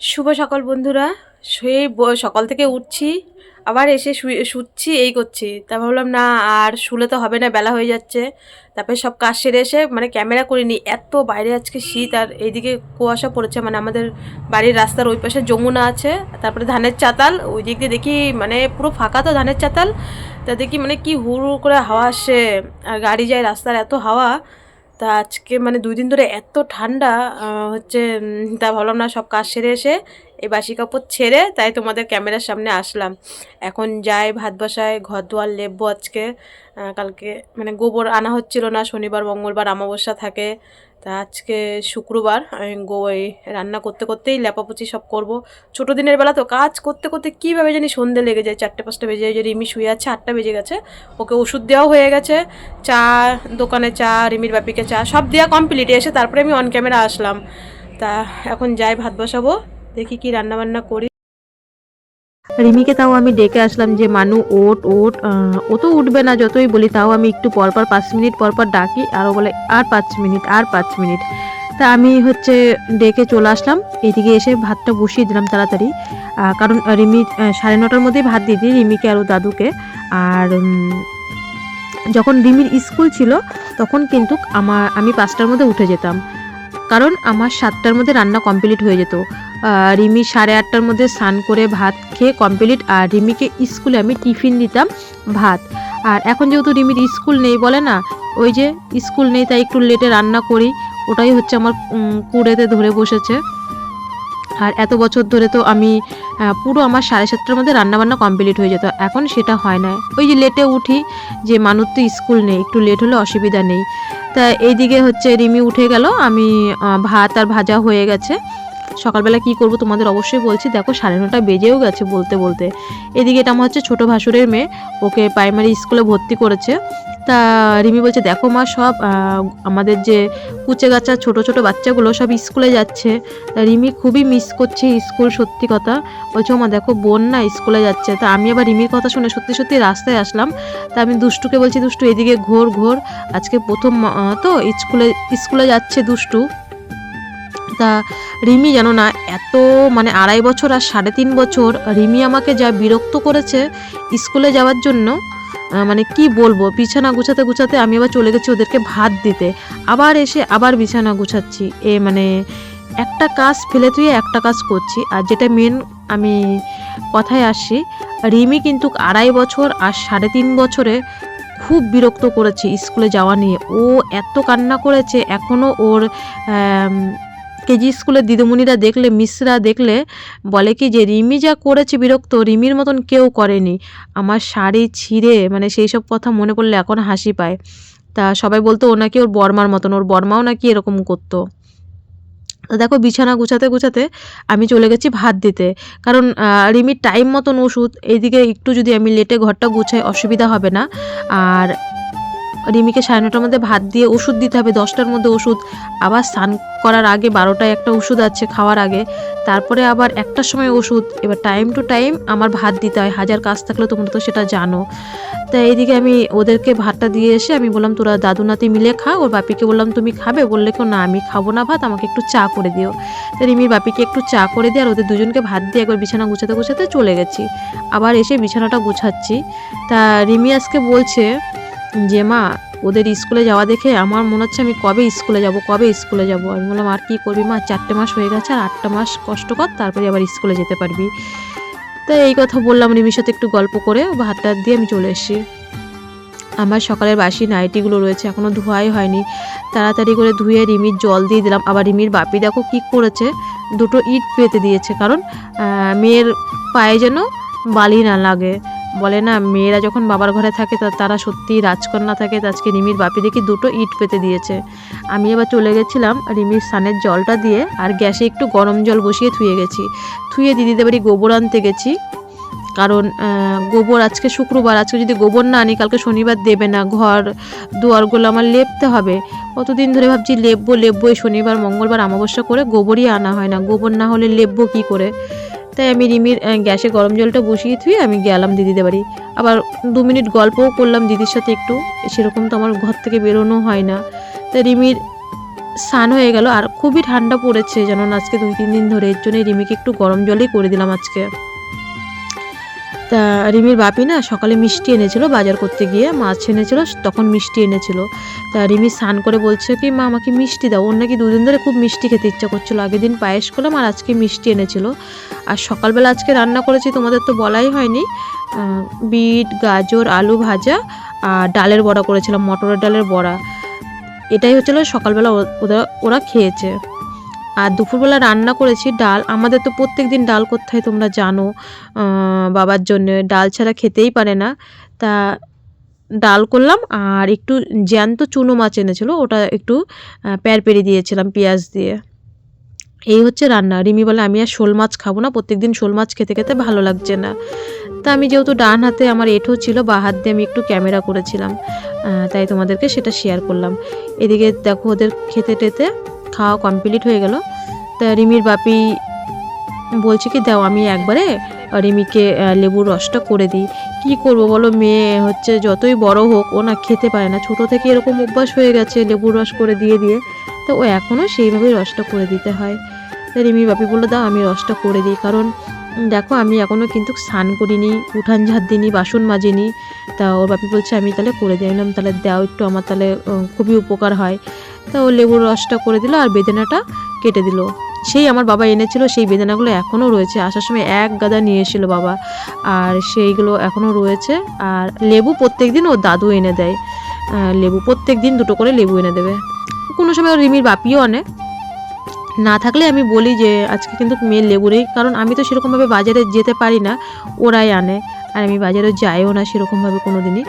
শুভ সকাল বন্ধুরা। শুয়ে সকাল থেকে উঠছি, আবার এসে শুচ্ছি, এই করছি। তা ভাবলাম, না, আর শুলে তো হবে না, বেলা হয়ে যাচ্ছে। তারপরে সব কাজ সেরে এসে মানে ক্যামেরা করিনি, এত বাইরে আজকে শীত, আর এইদিকে কুয়াশা পড়েছে মানে আমাদের বাড়ির রাস্তার ওই পাশে যমুনা আছে, তারপরে ধানের চাতাল, ওই দিক দিয়ে দেখি মানে পুরো ফাঁকা তো ধানের চাতাল, তা দেখি মানে কি হুড় করে হাওয়া আসে আর গাড়ি যায় রাস্তার এত হাওয়া তা আজকে মানে দুই দিন ধরে এত ঠান্ডা হচ্ছে তা ভাবলাম না সব কাজ সেরে এসে এই বাসি কাপড় ছেড়ে তাই তোমাদের ক্যামেরার সামনে আসলাম। এখন যাই, ভাত বসায় ঘর দুয়ার লেপবো আজকে। কালকে মানে গোবর আনা হচ্ছিল না, শনিবার, মঙ্গলবার, অমাবস্যা থাকে। তা আজকে শুক্রবার, আমি গো, এই রান্না করতে করতেই লেপাপুচি সব করব। ছোটো দিনের বেলা তো কাজ করতে করতে কীভাবে জানি সন্ধে লেগে যায়, চারটে, পাঁচটা বেজে যায় রিমি শুয়ে আছে, আটটা বেজে গেছে। ওকে ওষুধ দেওয়াও হয়ে গেছে। চা, দোকানে চা, রিমির বাপিকে চা, সব দেওয়া কমপ্লিট এসে তারপরে আমি অন ক্যামেরা আসলাম। তা এখন যাই, ভাত বসাবো। দেখি কি রান্না বান্না করি। রিমিকে তাও আমি ডেকে আসলাম যে, মানু, ওট ওট। ও তো উঠবে না যতই বলি, তাও আমি একটু পরপর পাঁচ মিনিট পরপর ডাকি আর ও বলে, আর পাঁচ মিনিট, আর পাঁচ মিনিট। তা আমি হচ্ছে ডেকে চলে আসলাম। এদিকে এসে ভাতটা বসিয়ে দিলাম তাড়াতাড়ি। কারণ রিমি সাড়ে নটার মধ্যেই ভাত দিয়ে দিই রিমিকে আর দাদুকে। আর যখন রিমির স্কুল ছিল, তখন কিন্তু আমার, আমি পাঁচটার মধ্যে উঠে যেতাম। কারণ আমার সাতটার মধ্যে রান্না কমপ্লিট হয়ে যেত। রিমি সাড়ে আটটার মধ্যে স্নান করে ভাত খেয়ে কমপ্লিট আর রিমিকে স্কুলে আমি টিফিন দিতাম ভাত। আর এখন যেহেতু রিমির স্কুল নেই বলে না, ওই যে স্কুল নেই তাই একটু লেটে রান্না করি, ওটাই হচ্ছে আমার কুড়েতে ধরে বসেছে। আর এত বছর ধরে তো আমি পুরো আমার সাড়ে সাতটার মধ্যে রান্নাবান্না কমপ্লিট হয়ে যেত, এখন সেটা হয় না। ওই যে লেটে উঠি, যে মানুষ তো স্কুল নেই, একটু লেট হলে অসুবিধা নেই। তা এইদিকে হচ্ছে রিমি উঠে গেল, আমি ভাত আর ভাজা হয়ে গেছে। সকালবেলা কি করব তোমাদের অবশ্যই বলছি, দেখো সাড়ে নটা বেজেও গেছে বলতে বলতে। এদিকে এটা আমার হচ্ছে ছোটো ভাসুরের মেয়ে, ওকে প্রাইমারি স্কুলে ভর্তি করেছে। তা রিমি বলছে, দেখো মা, সব আমাদের যে কুচে গাছা, ছোটো ছোটো বাচ্চাগুলো সব স্কুলে যাচ্ছে। তা রিমি খুবই মিস করছে স্কুল সত্যি কথা। বলছে মা দেখো, বোন না স্কুলে যাচ্ছে। তা আমি আবার রিমির কথা শুনে সত্যি সত্যি রাস্তায় আসলাম। তা আমি দুষ্টুকে বলছি, দুষ্টু, এদিকে ঘোর ঘোর। আজকে প্রথম তো স্কুলে স্কুলে যাচ্ছে দুষ্টু। তা রিমি জানো না, এত মানে আড়াই বছর আর সাড়ে তিন বছর রিমি আমাকে যা বিরক্ত করেছে স্কুলে যাওয়ার জন্য মানে কি বলব, বিছানা গুছাতে গুছাতে আমি আবার চলে গেছি ওদেরকে ভাত দিতে। আবার এসে আবার বিছানা গুছাচ্ছি। এ মানে একটা কাজ ফেলে তুই একটা কাজ করছি। আর যেটা মেন আমি কথায় আসি, রিমি কিন্তু আড়াই বছর আর সাড়ে তিন বছরে খুব বিরক্ত করেছে স্কুলে যাওয়া নিয়ে। ও এত কান্না করেছে এখনও ওর কেজি স্কুলের দিদিমণিরা দেখলে, মিসরা দেখলে বলে কি যে, রিমি যা করেছে বিরক্ত, রিমির মতন কেউ করেনি। আমার শাড়ি ছিঁড়ে মানে সেই সব কথা মনে পড়লে এখন হাসি পায়। তা সবাই বলতো, ও নাকি ওর বর্মার মতন, ওর বর্মাও নাকি এরকম করতো। তো দেখো, বিছানা গুছাতে গুছাতে আমি চলে গেছি ভাত দিতে। কারণ রিমির টাইম মতন ওষুধ, এইদিকে একটু যদি আমি লেটে ঘরটা গুছাই, অসুবিধা হবে না। আর রিমিকে সাড়ে নটার মধ্যে ভাত দিয়ে ওষুধ দিতে হবে, দশটার মধ্যে ওষুধ। আবার স্নান করার আগে বারোটায় একটা ওষুধ আছে খাওয়ার আগে। তারপরে আবার একটার সময় ওষুধ। এবার টাইম টু টাইম আমার ভাত দিতে হয়। হাজার কাজ থাকলে তোমরা তো সেটা জানো। তা এইদিকে আমি ওদেরকে ভাতটা দিয়ে এসে আমি বললাম, তোরা দাদু, নাতি মিলে খা। ওর বাপিকে বললাম, তুমি খাবে? বললে কেউ, না, আমি খাব না ভাত, আমাকে একটু চা করে দিও। তা রিমির বাপিকে একটু চা করে দিয়ে আর ওদের দুজনকে ভাত দিয়ে একবার বিছানা গুছাতে গুছাতে চলে গেছি। আবার এসে বিছানাটা গুছাচ্ছি। তা রিমি আজকে বলছে যে, মা, ওদের স্কুলে যাওয়া দেখে আমার মনে হচ্ছে আমি কবে স্কুলে যাব, কবে স্কুলে যাব? আমি বললাম, আর কী করবি মা? চারটে মাস হয়ে গেছে, আর আটটা মাস কষ্ট কর, তারপরে আবার স্কুলে যেতে পারবি। তো এই কথা বললাম রিমির সাথে একটু গল্প করে ভাতটা দিয়ে আমি চলে এসেছি। আমার সকালের বাসি নাইটিগুলো রয়েছে এখনও ধোয়াই হয়নি। তাড়াতাড়ি করে ধুয়ে রিমির জল দিয়ে দিলাম। আবার রিমির বাপি দেখো কী করেছে, দুটো ইট পেতে দিয়েছে, কারণ মেয়ের পায়ে যেন বালি না লাগে। বলে না, মেয়েরা যখন বাবার ঘরে থাকে তারা সত্যি রাজকন্যা থাকে। আজকে রিমির বাপি দেখি দুটো ইট পেতে দিয়েছে। আমি এবার চলে গেছিলাম রিমির স্নানের জলটা দিয়ে আর গ্যাসে একটু গরম জল বসিয়ে থুয়ে গেছি। থুয়ে দিদিদের বাড়ি গোবর আনতে গেছি। কারণ গোবর আজকে শুক্রবার, আজকে যদি গোবর না আনি, কালকে শনিবার দেবে না। ঘর দুয়ারগুলো আমার লেপতে হবে। কতদিন ধরে ভাবছি লেপবো লেপবো, এই শনিবার, মঙ্গলবার, অমাবস্যা করে গোবরই আনা হয় না। গোবর না হলে লেপবো কী করে? তাই আমি রিমির গ্যাসে গরম জলটা বসিয়ে থুয়ে আমি গেলাম দিদিদের বাড়ি। আবার দু মিনিট গল্পও করলাম দিদির সাথে একটু। সেরকম তো আমার ঘর থেকে বেরোনো হয় না। তাই রিমির স্নান হয়ে গেল। আর খুবই ঠান্ডা পড়েছে যেন আজকে দুই তিন দিন ধরে। এর জন্যই রিমিকে একটু গরম জলই করে দিলাম আজকে। তা রিমির বাপি না সকালে মিষ্টি এনেছিল, বাজার করতে গিয়ে মাছ এনেছিল, তখন মিষ্টি এনেছিল। তা রিমি স্নান করে বলছে কি, মা, আমাকে মিষ্টি দাও। ওর নাকি দুদিন ধরে খুব মিষ্টি খেতে ইচ্ছা করছিল। আগের দিন পায়েস করলাম আর আজকে মিষ্টি এনেছিল। আর সকালবেলা আজকে রান্না করেছি, তোমাদের তো বলাই হয়নি। বিট, গাজর, আলু ভাজা আর ডালের বড়া করেছিলাম, মটরের ডালের বড়া। এটাই হচ্ছিল সকালবেলা ওরা ওরা খেয়েছে। আর দুপুরবেলা রান্না করেছি ডাল। আমাদের তো প্রত্যেক দিন ডাল হয় তোমরা জানো বাবার জন্য। ডাল ছাড়া খেতেই পারে না। তা ডাল করলাম আর একটু জ্যান্ত চুনো মাছ এনেছিল, ওটা একটু প্যার পেরে দিয়েছিলাম, পেঁয়াজ দিয়ে। এই হচ্ছে রান্না। রিমি বলে, আমি আর শোল মাছ খাব না, প্রত্যেকদিন শোল মাছ খেতে খেতে ভালো লাগছে না। তা আমি যেহেতু ডান হাতে আমার এঁঠো ছিল, বা হাত দিয়ে আমি একটু ক্যামেরা করেছিলাম তাই তোমাদেরকে সেটা শেয়ার করলাম। এদিকে দেখো ওদের খেতে টেতে খাওয়া কমপ্লিট হয়ে গেল। তা রিমির বাপি বলছে কি, দাও, আমি একবারে রিমিকে লেবুর রসটা করে দিই। কি করব বলো, মেয়ে হচ্ছে যতই বড় হোক, ও না খেতে পারে না। ছোট থেকে এরকম অভ্যাস হয়ে গেছে লেবুর রস করে দিয়ে দিয়ে। তো ও এখনও সেইভাবেই রসটা করে দিতে হয়। তা রিমির বাপি বলল, দাও, আমি রসটা করে দিই, কারণ দেখো, আমি এখনও কিন্তু স্নান করিনি, উঠান ঝাড় দিইনি বাসন মাজিনি। তা ওর বাপি বলছে, আমি তাহলে করে দিই আমি তাহলে দাও একটু, আমার তাহলে খুবই উপকার হয়। তা ও লেবুর রসটা করে দিল আর বেদানাটা কেটে দিল। সেই আমার বাবা এনেছিল, সেই বেদানাগুলো এখনও রয়েছে। আসার সময় এক গাদা নিয়ে এসেছিল বাবা, আর সেইগুলো এখনও রয়েছে। আর লেবু প্রত্যেক দিন ও দাদু এনে দেয়। লেবু প্রত্যেক দিন দুটো করে লেবু এনে দেবে। কোনো সময় রিমির বাপিও আনে। না থাকলে আমি বলি যে, আজকে কিন্তু মেয়ের লেবু নেই। কারণ আমি তো সেরকমভাবে বাজারে যেতে পারি না, ওরাই আনে। আর আমি বাজারে যাইও না সেরকমভাবে কোনো দিনই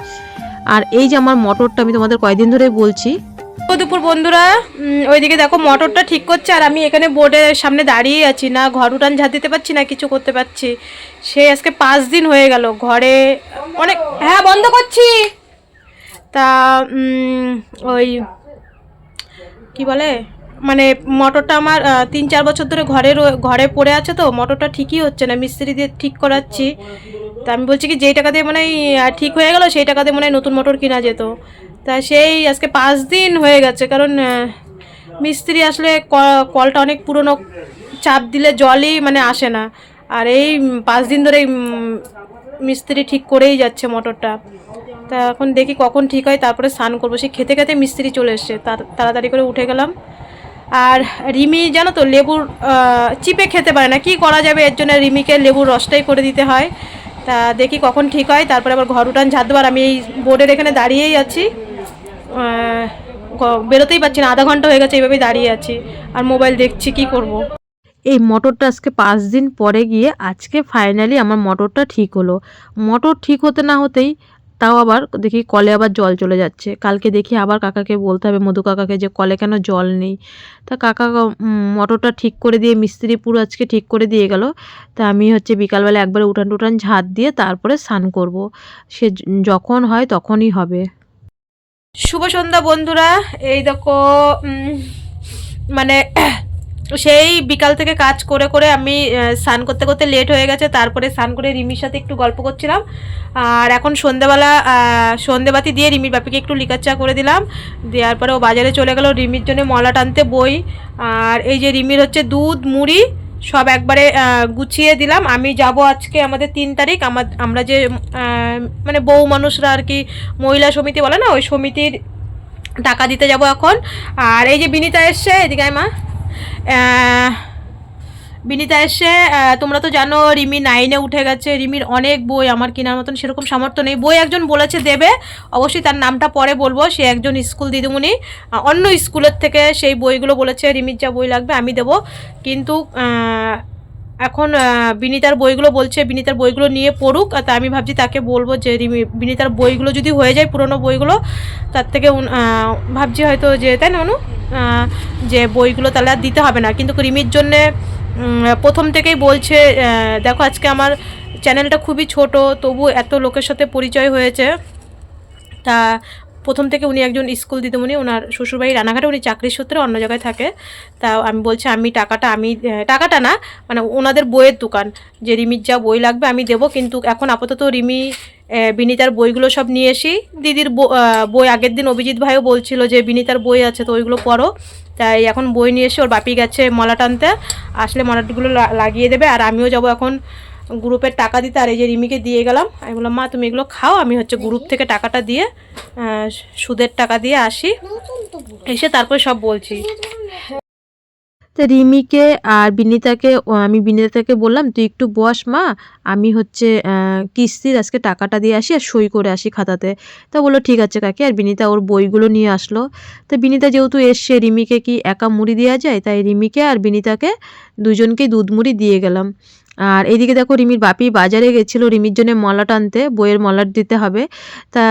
আর এই যে আমার মটরটা, আমি তোমাদের কয়দিন ধরে বলছি। দুপুর বন্ধুরা ওইদিকে দেখো মোটরটা ঠিক করছে, আর আমি এখানে বোর্ডের সামনে দাঁড়িয়ে আছি না, ঘর উঠান ঝাঁট দিতে পারছি না, কিছু করতে পারছি। সে আজকে পাঁচ দিন হয়ে গেল, ঘরে অনেক হ্যাঁ বন্ধ করছি। তা ওই, কি বলে? মানে মোটরটা আমার তিন চার বছর ধরে ঘরে ঘরে পড়ে আছে তো, মোটরটা ঠিকই হচ্ছে না, মিস্ত্রি দিয়ে ঠিক করাচ্ছি। তা আমি বলছি কি, যেই টাকা দিয়ে মানে ঠিক হয়ে গেল, সেই টাকা দিয়ে মানে নতুন মোটর কিনা যেত। তা সেই আজকে পাঁচ দিন হয়ে গেছে, কারণ মিস্ত্রি আসলে কলটা অনেক পুরনো, চাপ দিলে জলই মানে আসে না। আর এই পাঁচ দিন ধরে মিস্ত্রি ঠিক করেই যাচ্ছে মোটরটা। তা এখন দেখি কখন ঠিক হয়, তারপরে স্নান করব। সে খেতে খেতে মিস্ত্রি চলে এসছে তাড়াতাড়ি করে উঠে গেলাম। আর রিমি, জানো তো, লেবুর চিপে খেতে পারে না। কি করা যাবে? এর জন্য রিমিকে লেবুর রসটাই করে দিতে হয়। তা দেখি কখন ঠিক হয়। তারপরে আবার ঘর উঠান ঝাড় দেবার আমি এই বোর্ডের এখানে দাঁড়িয়েই আছি। বেরোতেই পারছি না। আধা ঘণ্টা হয়ে গেছে এইভাবেই দাঁড়িয়ে আছি। আর মোবাইল দেখছি, কি করব। এই মোটরটা আজকে পাঁচ দিন পরে গিয়ে, আজকে ফাইনালি আমার মোটরটা ঠিক হলো। মোটর ঠিক হতে না হতেই তাও আবার দেখি কলে আবার জল চলে যাচ্ছে। কালকে দেখি আবার কাকাকে বলতে হবে, মধু কাকাকে যে কলে কেন জল নেই? তা কাকা মোটরটা ঠিক করে দিয়ে, মিস্ত্রি পুরো আজকে ঠিক করে দিয়ে গেল। তা আমি হচ্ছে বিকালবেলা একবারে উঠান টুটান ঝাঁট দিয়ে তারপরে স্নান করব। সে যখন হয় তখনই হবে। শুভ সন্ধ্যা বন্ধুরা। এই দেখো মানে সেই বিকাল থেকে কাজ করে করে আমি স্নান করতে করতে লেট হয়ে গেছে। তারপরে স্নান করে রিমির সাথে একটু গল্প করছিলাম। আর এখন সন্ধেবেলা সন্ধেবাতি দিয়ে রিমির বাপিকে একটু লিকার চা করে দিলাম। দেওয়ার পরে ও বাজারে চলে গেল রিমির জন্য মলা টানতে বই। আর এই যে রিমির হচ্ছে দুধ, মুড়ি, সব একবারে গুছিয়ে দিলাম। আমি যাব আজকে আমাদের তিন তারিখ। আমার, আমরা যে মানে বউ মানুষরা আর কি, মহিলা সমিতি বলে না, ওই সমিতির টাকা দিতে যাব এখন। আর এই যে বিনিতা এসছে, এদিকে মা। বিনিতা এসে তোমরা তো জানো রিমি নাইনে উঠে গেছে। রিমির অনেক বই, আমার কেনার মতন সেরকম সামর্থ্য নেই। বই একজন বলেছে দেবে, অবশ্যই তার নামটা পরে বলব। সে একজন স্কুল দিদিমণি অন্য স্কুলের থেকে সেই বইগুলো বলেছে, রিমির যা বই লাগবে আমি দেবো। কিন্তু এখন বিনিতার বইগুলো বলছে, বিনিতার বইগুলো নিয়ে পড়ুক, আর আমি ভাবছি তাকে বলব যে বিনিতার বইগুলো যদি হয়ে যায়, পুরনো বইগুলো, তার থেকে ভাবছি হয়তো যে, তাই না, অনু? যে বইগুলো তাহলে আর দিতে হবে না। কিন্তু রিমির জন্যে প্রথম থেকেই বলছে দেখো আজকে আমার চ্যানেলটা খুবই ছোট, তবু এত লোকের সাথে পরিচয় হয়েছে। তা প্রথম থেকে উনি একজন স্কুল দিদিমণি ওনার শ্বশুরবাড়ি রানাঘাটে, উনি চাকরির সূত্রে অন্য জায়গায় থাকে। তা আমি বলছি, আমি টাকাটা আমি টাকাটা না মানে ওনাদের বইয়ের দোকান, যে রিমির যা বই লাগবে আমি দেবো, কিন্তু এখন আপাতত রিমি বিনিতার বইগুলো সব নিয়ে এসি দিদির বই, আগের দিন অভিজিৎ ভাইও বলছিল যে বিনিতার বই আছে, তো ওইগুলো পড়ো। তাই এখন বই নিয়ে এসে ওর বাপি গেছে মলা টানতে, আসলে মলাটগুলো লাগিয়ে দেবে, আর আমিও যাব এখন গ্রুপের টাকা দিতে আর এই যে রিমিকে দিয়ে গেলাম। আমি বললাম, মা, তুমি এগুলো খাও, আমি হচ্ছে গ্রুপ থেকে টাকাটা দিয়ে সুদের টাকা দিয়ে আসি। এসে তারপরে সব বলছি। তো রিমিকে আর বিনিতাকে আমি বিনিতাকে বললাম, তুই একটু বস মা, আমি হচ্ছে কিস্তির আজকে টাকাটা দিয়ে আসি আর সই করে আসি খাতাতে। তা বলল, ঠিক আছে কাকি। আর বিনিতা ওর বইগুলো নিয়ে আসলো। তো বিনিতা যেহেতু এসছে, রিমিকে কি একা মুড়ি দেওয়া যায়? তাই রিমিকে আর বিনিতাকে দুজনকেই দুধ মুড়ি দিয়ে গেলাম। আর এইদিকে দেখো রিমির বাপি বাজারে গেছিল, রিমির জন্য মলাট আনতে বইয়ের মলাট দিতে হবে। তা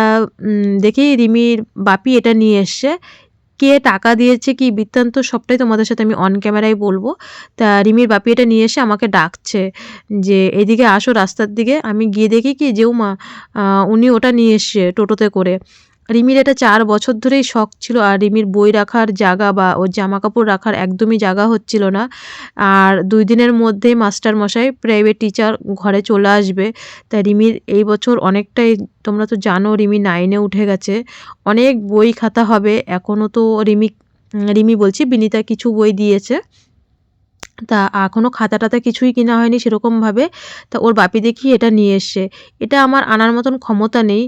দেখি রিমির বাপি এটা নিয়ে এসছে। কে টাকা দিয়েছে, কি বৃত্তান্ত, সবটাই তোমাদের সাথে আমি অন ক্যামেরায় বলব। তা, রিমির বাপি এটা নিয়ে এসে আমাকে ডাকছে যে, এদিকে আসো রাস্তার দিকে, আমি গিয়ে দেখি কি যেও মা উনি ওটা নিয়ে এসছে টোটোতে করে। রিমির এটা চার বছর ধরেই শখ ছিল আর রিমির বই রাখার জায়গা বা ওর জামা কাপড় রাখার একদমই জায়গা হচ্ছিল না। আর দুই দিনের মধ্যেই মাস্টার মশাই প্রাইভেট টিচার ঘরে চলে আসবে। তাই রিমির এই বছর অনেকটাই, তোমরা তো জানো রিমি নাইনে উঠে গেছে। অনেক বই খাতা হবে। এখনও তো রিমি রিমি বলছি, বিনিতা কিছু বই দিয়েছে। তা এখনও খাতা টাতা কিছুই কিনা হয়নি সেরকমভাবে। তা ওর বাপি দেখি এটা নিয়ে এসছে। এটা আমার আনার মতন ক্ষমতা নেই।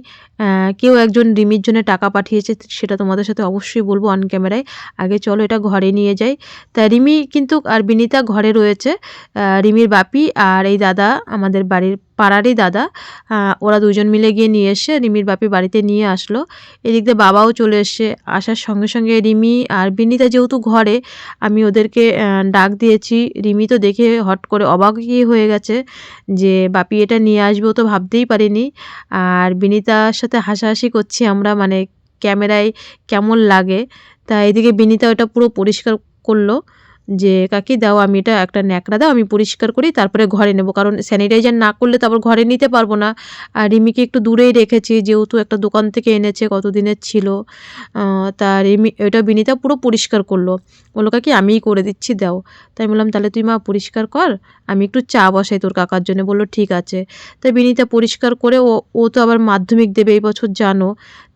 কেউ একজন রিমির জন্য টাকা পাঠিয়েছে, সেটা তোমাদের সাথে অবশ্যই বলব অন ক্যামেরায় আগে চলো এটা ঘরে নিয়ে যাই। তা রিমি কিন্তু, আর বিনিতা ঘরে রয়েছে রিমির বাপি আর এই দাদা, আমাদের বাড়ির পাড়ারই দাদা। ওরা দুজন মিলে গিয়ে নিয়ে এসে রিমির বাপি বাড়িতে নিয়ে আসলো। এদিক দিয়ে বাবাও চলে এসে আসার সঙ্গে সঙ্গে রিমি আর বিনিতা যেহেতু ঘরে, আমি ওদেরকে ডাক দিয়েছি। রিমি তো দেখে হট করে অবাকই হয়ে গেছে যে, বাপি এটা নিয়ে আসবে তো ভাবতেই পারিনি। আর বিনিতার সাথে হাসাহাসি করছি আমরা মানে ক্যামেরায় কেমন লাগে। তা এদিকে বিনিতা ওটা পুরো পরিষ্কার করল। যে, কাকি দাও, আমি এটা একটা ন্যাকড়া দাও, আমি পরিষ্কার করি, তারপরে ঘরে নেব। কারণ স্যানিটাইজার না করলে তারপর ঘরে নিতে পারব না। আর রিমিকে একটু দূরেই রেখেছি, যেহেতু একটা দোকান থেকে এনেছে, কতদিনের ছিল। তা রিমি, ওটা বিনিতা পুরো পরিষ্কার করল। বলল, কাকি, আমিই করে দিচ্ছি, দাও। তাই বললাম, তাহলে তুই মা পরিষ্কার কর, আমি একটু চা বসাই তোর কাকার জন্য। বলল, ঠিক আছে। তাই বিনিতা পরিষ্কার করে ও ও তো আবার মাধ্যমিক দেবে, এই বছর জানো।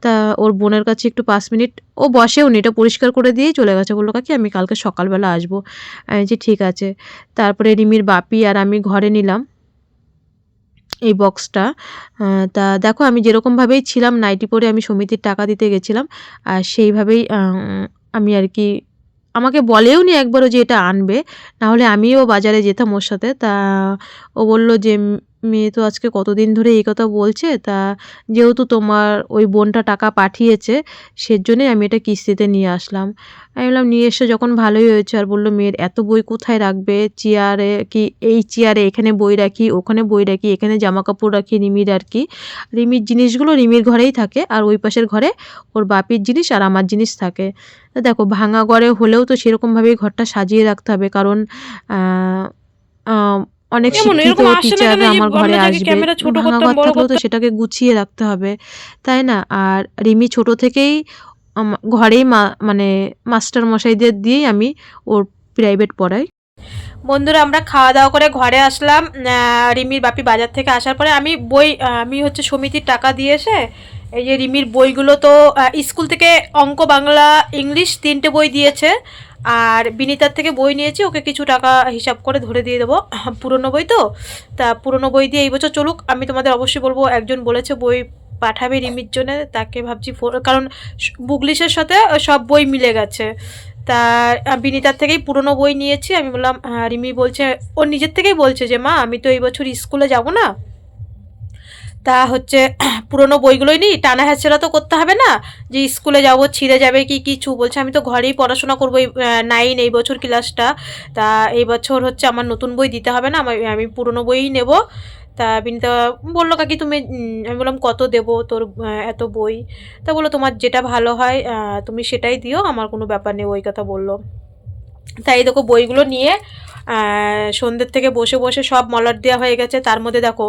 তা ওর বোনের কাছে একটু পাঁচ মিনিট ও বসেও নি এটা পরিষ্কার করে দিয়েই চলে গেছে। বলল কাকি আমি কালকে সকালবেলা আসব। আমি বলছি ঠিক আছে। তারপরে রিমির বাপি আর আমি ঘরে নিলাম এই বক্সটা। তা দেখো আমি যেরকমভাবেই ছিলাম নাইটি পরে আমি সমিতির টাকা দিতে গেছিলাম আর সেইভাবেই আমি আর কি আমাকে বলেও নি একবারও যে এটা আনবে। না হলে আমিও বাজারে যেতাম ওর সাথে। তা ও বলল যে "উম, মেয়ে তো আজকে কতদিন ধরে এই কথা বলছে, তা যেহেতু তোমার ওই বোনটা টাকা পাঠিয়েছে, সেজন্যই আমি এটা কিস্তিতে নিয়ে আসলাম। আমি বললাম নিয়ে এসে যখন ভালোই হয়েছে, আর বলল, মেয়ের এত বই কোথায় রাখবে? চেয়ারে কি, এই চেয়ারে এখানে বই রাখি, ওখানে বই রাখি, এখানে জামা কাপড় রাখি, রিমির আর কি। রিমির জিনিসগুলো রিমির ঘরেই থাকে, আর ওই পাশের ঘরে ওর বাপির জিনিস আর আমার জিনিস থাকে। দেখো, ভাঙা ঘরে হলেও তো সেরকমভাবেই ঘরটা সাজিয়ে রাখতে হবে, কারণ অনেক শিক্ষিত এরকম আসে না টিচার কেন যে আমার ঘরে আসবে। ভাঙা ঘর থাকলেও তো সেটাকে গুছিয়ে রাখতে হবে তাই না? আর রিমি ছোট থেকেই ঘরেই মা- মানে মাস্টার মশাইদের দিয়েই আমি ওর প্রাইভেট পড়াই। বন্ধুরা আমরা খাওয়া দাওয়া করে ঘরে আসলাম। রিমির বাপি বাজার থেকে আসার পরে আমি বই আমি হচ্ছে সমিতির টাকা দিয়ে এসে এই যে রিমির বইগুলো তো স্কুল থেকে অঙ্ক, বাংলা, ইংলিশ তিনটে বই দিয়েছে। আর বিনিতার থেকে বই নিয়েছি, ওকে কিছু টাকা হিসাব করে ধরে দিয়ে দেবো। পুরনো বই তো? তা পুরনো বই দিয়ে এই বছর চলুক, আমি তোমাদের অবশ্যই বলব, একজন বলেছে বই পাঠাবে রিমির জন্য, তাকে ভাবছি কারণ বুগলিশের সাথে সব বই মিলে গেছে। তা বিনিতার থেকেই পুরনো বই নিয়েছি, আমি বললাম রিমি বলছে, ও নিজের থেকেই বলছে যে, মা, আমি তো এই বছর স্কুলে যাব না। তা হচ্ছে, পুরনো বইগুলোই নিই টানা হ্যাচড়া তো করতে হবে না? যে স্কুলে যাব, ছিঁড়ে যাবে কি কিছু? বলছে, আমি তো ঘরেই পড়াশোনা করব এই নাইন এই বছর ক্লাসটা তা এই বছর হচ্ছে আমার নতুন বই দিতে হবে না, আমি আমি পুরনো বইই নেব। তা বিনিতা বলল, কাকি, তুমি আমি বললাম, কত দেবো তোর এত বই? তা বলল, তোমার যেটা ভালো হয় তুমি সেটাই দিও, আমার কোনো ব্যাপার নেই, ওই কথা বলল। তাই দেখো বইগুলো নিয়ে সন্ধ্যের থেকে বসে বসে সব মলাট দেওয়া হয়ে গেছে। তার মধ্যে দেখো,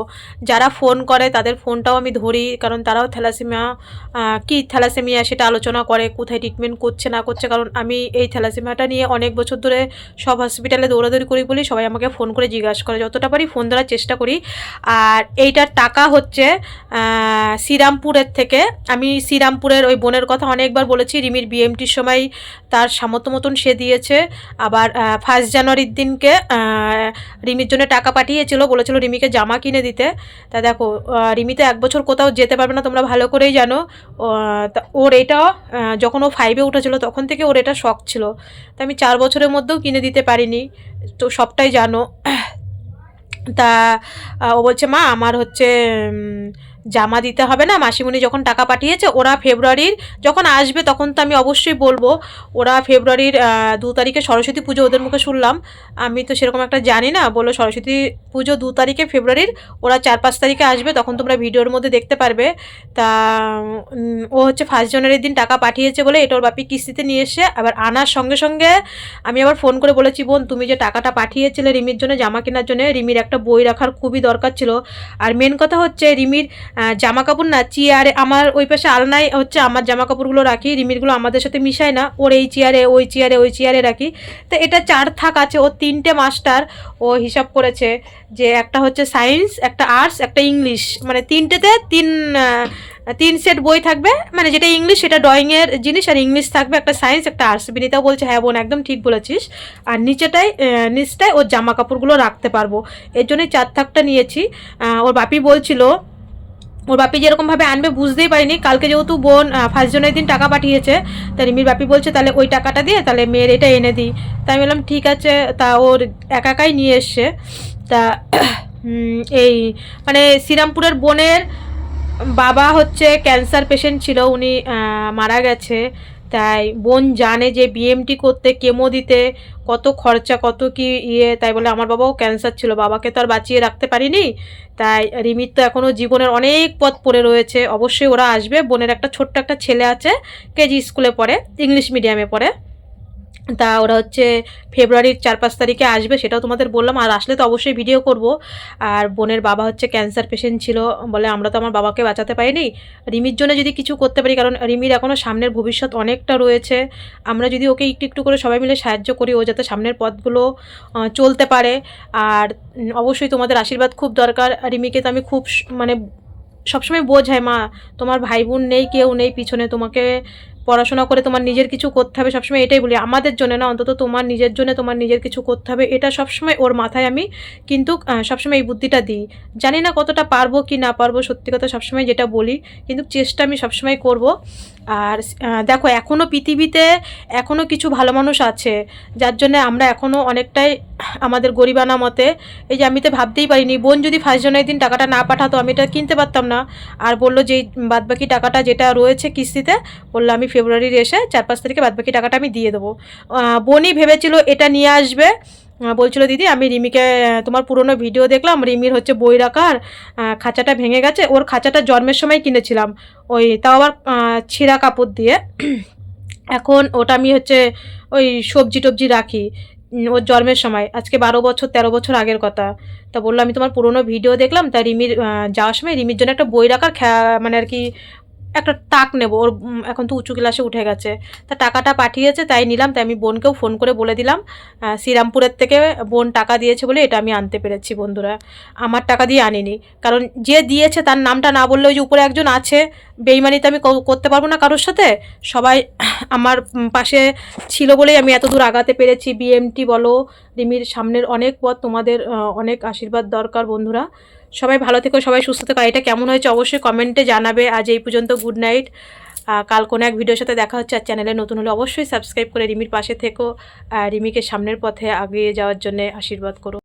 যারা ফোন করে তাদের ফোনটাও আমি ধরি, কারণ তারাও থ্যালাসেমিয়া কী থ্যালাসেমিয়া সেটা আলোচনা করে, কোথায় ট্রিটমেন্ট করছে না করছে। কারণ আমি এই থ্যালাসেমিয়াটা নিয়ে অনেক বছর ধরে সব হসপিটালে দৌড়াদৌড়ি করি বলি সবাই আমাকে ফোন করে জিজ্ঞাসা করে। যতটা পারি ফোন ধরার চেষ্টা করি। আর এইটার টাকা হচ্ছে শ্রীরামপুরের থেকে। আমি শ্রীরামপুরের ওই বোনের কথা অনেকবার বলেছি, রিমির বিএমটির সময় তার সামর্থ্য মতন সে দিয়েছে। আবার ফার্স্ট জানুয়ারির দিনকে আহ, রিমির জন্য টাকা পাঠিয়েছিল বলেছিল রিমিকে জামা কিনে দিতে। তা দেখো রিমি তো এক বছর কোথাও যেতে পারবে না তোমরা ভালো করেই জানো। ওর এটা যখন ও ফাইভে উঠেছিল তখন থেকে ওর এটা শখ ছিল। তা আমি চার বছরের মধ্যেও কিনে দিতে পারিনি তো সবটাই জানো। তা ও বলছে মা আমার হচ্ছে জামা দিতে হবে না। মাসিমণি যখন টাকা পাঠিয়েছে, ওরা ফেব্রুয়ারির যখন আসবে তখন তো আমি অবশ্যই বলব, ওরা ফেব্রুয়ারির দু তারিখে সরস্বতী পুজো ওদের মুখে শুনলাম। আমি তো সেরকম একটা জানি না, বলল সরস্বতী পুজো দু তারিখে ফেব্রুয়ারির, ওরা চার পাঁচ তারিখে আসবে, তখন তোমরা ভিডিওর মধ্যে দেখতে পারবে। তা ও হচ্ছে ফার্স্ট জানুয়ারির দিন টাকা পাঠিয়েছে বলে এটা ওর বাপি কিস্তিতে নিয়ে এসে আবার আনার সঙ্গে সঙ্গে আমি আবার ফোন করে বলেছি, বোন, তুমি যে টাকাটা পাঠিয়েছিলে রিমির জন্য, জামা কেনার জন্য, রিমির একটা বই রাখার খুবই দরকার ছিল। আর মেন কথা হচ্ছে রিমির জামা কাপড় না, চেয়ারে আমার ওই পাশে আলনায় হচ্ছে আমার জামা কাপড়গুলো রাখি রিমিরগুলো আমাদের সাথে মিশায় না, ওর এই চেয়ারে, ওই চেয়ারে ওই চেয়ারে রাখি। তো এটা চার থাক আছে, ও তিনটে মাস্টার, ও হিসাব করেছে যে একটা হচ্ছে সায়েন্স, একটা আর্টস, একটা ইংলিশ। মানে তিনটেতে তিন তিন সেট বই থাকবে মানে যেটা ইংলিশ, সেটা ড্রয়িংয়ের জিনিস, আর ইংলিশ থাকবে একটা সায়েন্স, একটা আর্টস। বিনিতাও বলছে হ্যাঁ বোন, একদম ঠিক বলেছিস। আর নিচেটাই নিচটায় ওর জামা কাপড়গুলো রাখতে পারব। এর জন্যই চার থাকটা নিয়েছি। ওর বাপি বলছিল ওর বাপি যেরকমভাবে আনবে বুঝতেই পারিনি। কালকে যেহেতু বোন ফার্স্ট জনের দিন টাকা পাঠিয়েছে, তাই রিমির বাপি বলছে, তাহলে ওই টাকাটা দিয়ে তাহলে মেয়ের এটা এনে দিই। তাই আমি বললাম, ঠিক আছে। তা ওর একাকাই নিয়ে এসছে। তা এই মানে শ্রীরামপুরের বোনের বাবা হচ্ছে ক্যান্সার পেশেন্ট ছিল, উনি মারা গেছে। তাই বোন জানে যে বিএমটি করতে কেমো দিতে, কত খরচা, কত কি ইয়ে তাই বলে আমার বাবাও ক্যান্সার ছিল, বাবাকে তো আর বাঁচিয়ে রাখতে পারিনি। তাই রিমির তো এখনও জীবনের অনেক পথ পড়ে রয়েছে, অবশ্যই ওরা আসবে। বোনের একটা ছোট্ট একটা ছেলে আছে, কেজি স্কুলে পড়ে ইংলিশ মিডিয়ামে পড়ে। তা ওরা হচ্ছে ফেব্রুয়ারির চার পাঁচ তারিখে আসবে, সেটাও তোমাদের বললাম। আর আসলে তো অবশ্যই ভিডিও করব। আর বোনের বাবা হচ্ছে ক্যান্সার পেশেন্ট ছিল, বলে আমরা তো আমার বাবাকে বাঁচাতে পারিনি। রিমির জন্য যদি কিছু করতে পারি, কারণ রিমির এখনও সামনের ভবিষ্যৎ অনেকটা রয়েছে। আমরা যদি ওকে একটু একটু করে সবাই মিলে সাহায্য করি, ও যাতে সামনের পথগুলো চলতে পারে। আর অবশ্যই তোমাদের আশীর্বাদ খুব দরকার। রিমিকে তো আমি খুব মানে সবসময় বোঝায় মা, তোমার ভাই বোন নেই, কেউ নেই, পিছনে তোমাকে পড়াশোনা করে তোমার নিজের কিছু করতে হবে, সবসময় এটাই বলি, আমাদের জন্য না, অন্তত তোমার নিজের জন্য তোমার নিজের কিছু করতে হবে, এটা সবসময় ওর মাথায় আমি কিন্তু সবসময় এই বুদ্ধিটা দিই। জানি না কতটা পারব কি না পারব, সত্যি কথা সবসময় যেটা বলি, কিন্তু চেষ্টা আমি সবসময় করব। আর দেখো এখনও পৃথিবীতে এখনও কিছু ভালো মানুষ আছে, যার জন্য আমরা এখনও অনেকটাই আমাদের গরিবানা মতে এই যে আমি তো ভাবতেই পারিনি, বোন যদি ফার্স্ট জানুয়ারির দিন টাকাটা না পাঠাতো, আমি এটা কিনতে পারতাম না। আর বলল যে, বাদবাকি টাকাটা যেটা রয়েছে কিস্তিতে, বলল আমি ফেব্রুয়ারির এসে চার পাঁচ তারিখে বাদবাকি টাকাটা আমি দিয়ে দেবো। বোনই ভেবেছিল এটা নিয়ে আসবে বলছিল, দিদি, আমি রিমিকে তোমার পুরনো ভিডিও দেখলাম। রিমির হচ্ছে বই রাখার খাঁচাটা ভেঙে গেছে। ওর খাঁচাটা জন্মের সময় কিনেছিলাম। ওই তাও আবার ছিঁড়া কাপড় দিয়ে। এখন ওটা আমি হচ্ছে ওই সবজি টবজি রাখি ওর জন্মের সময়। আজকে বারো বছর, তেরো বছর আগের কথা। তা বলল, আমি তোমার পুরোনো ভিডিও দেখলাম। তা রিমির যাওয়ার সময় রিমির জন্য একটা বই রাখার মানে আর কি একটা তাক নেব। ওর এখন তো উঁচু ক্লাসে উঠে গেছে। তা টাকাটা পাঠিয়েছে, তাই নিলাম। তাই আমি বোনকেও ফোন করে বলে দিলাম। শ্রীরামপুরের থেকে বোন টাকা দিয়েছে বলে এটা আমি আনতে পেরেছি বন্ধুরা। আমার টাকা দিয়ে আনিনি। কারণ যে দিয়েছে তার নামটা না বললে ওই যে উপরে একজন আছে বেইমানি তো আমি করতে পারব না কারোর সাথে। সবাই আমার পাশে ছিল বলেই আমি এত দূর আগাতে পেরেছি। বিএমটি বলো, রিমির সামনের অনেক পথ তোমাদের অনেক আশীর্বাদ দরকার বন্ধুরা। সবাই ভালো থেকো, সবাই সুস্থ থেকো। এটা কেমন হয়েছে অবশ্যই কমেন্টে জানাবে। আজ এই পর্যন্ত গুড নাইট কাল কোনো এক ভিডিওর সাথে দেখা হচ্ছে। আর চ্যানেলে নতুন হলে অবশ্যই সাবস্ক্রাইব করে রিমির পাশে থেকো। রিমিকে সামনের পথে আগিয়ে যাওয়ার জন্য আশীর্বাদ করো।